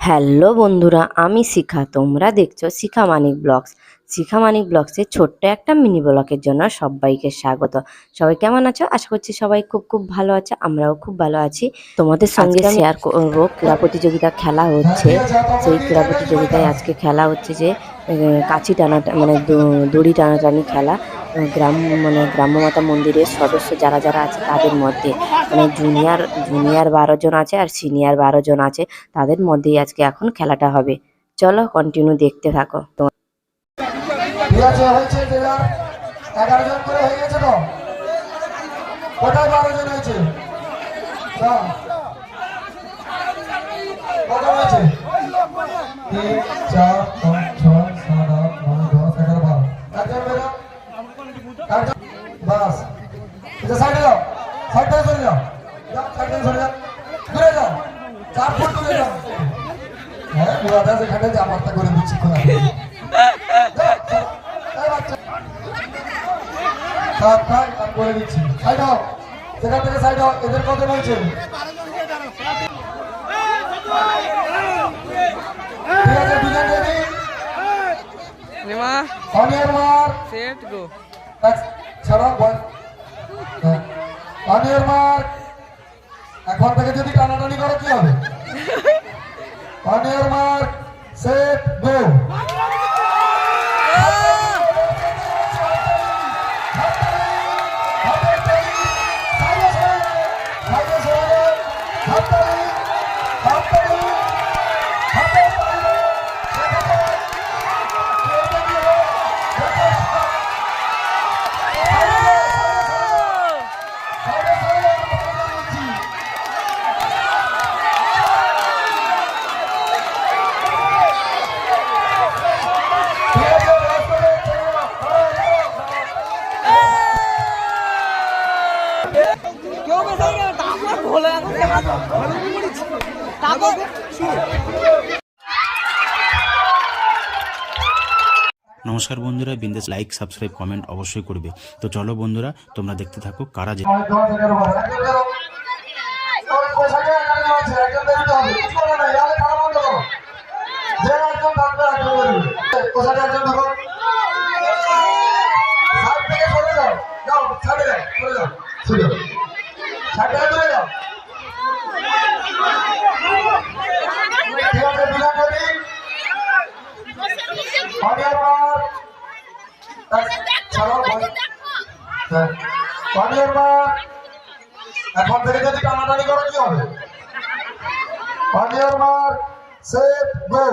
Hello বন্ধুরা আমি শিখা। তোমরা দেখছ শিখা মানিক ব্লগস। শিখা মানিক ব্লগসের ছোট্ট একটা মিনি ব্লগের জন্য সবাইকে স্বাগত। সবাই কেমন আছো? আশা করছি সবাই খুব খুব ভালো আছে আমরাও খুব ভালো আছি। তোমাদের সঙ্গে শেয়ার করব ক্রীড়া প্রতিযোগিতা খেলা হচ্ছে। সেই ক্রীড়া প্রতিযোগিতায় আজকে খেলা হচ্ছে যে কাছি টানাটা মানে দড়ি টানাটানি খেলা। গ্রাম মানে গ্রাম্যমাতা মন্দিরের সদস্য যারা যারা আছে তাদের মধ্যে মানে জুনিয়র জুনিয়র বারো জন আছে আর সিনিয়র বারো জন আছে, তাদের মধ্যেই আজকে এখন খেলাটা হবে। চলো কন্টিনিউ দেখতে থাকো। তো? তিন, চার পাঁচ ছয় সাত আট নয় দশ এগারো বারো একজন বেরো একজন বাস এটা সাইডে যাও সাইড থেকে সরে যাও। যাও সরে যাও। দূরে যাও। চার ফুট দূরে যাও। হ্যাঁ করে দিচ্ছি খোলা। থাক থাক আমি বলে দিচ্ছি। সাইড হও। সেখান থেকে সাইড হও। এদের কত বলছে? ঠিক আছে দুজন নিমা। সেট গো। ছাড়া বল। অনিয়র মার এখন থেকে যদি টানাটানি করো কি হবে? অনিয়র মার সেট গো নমস্কার বন্ধুরা, বিন্দেশ লাইক সাবস্ক্রাইব কমেন্ট অবশ্যই করবে। তো চলো বন্ধুরা, তোমরা দেখতে থাকো কারা যে এগারো জন আছে, একজন বেরোতে হবে। কিছু করো না, ইয়ালে খেলা বন্ধ করো। যে একজন থাকবে, একজন বেরোবে। পোশাকে একজন ঢোকো। সাইড থেকে সরে যাও। যাও, সাইডে যাও, সরে যাও, সরে যাও। সাইড থেকে দূরে যাও। ঠিক আছে, দুজন ready? অনিয়র মার। এক, ছাড়ো, বল। অনিয়র মার। এখন থেকে যদি টানাটানি করো কি হবে অনিয়র মার সেট গো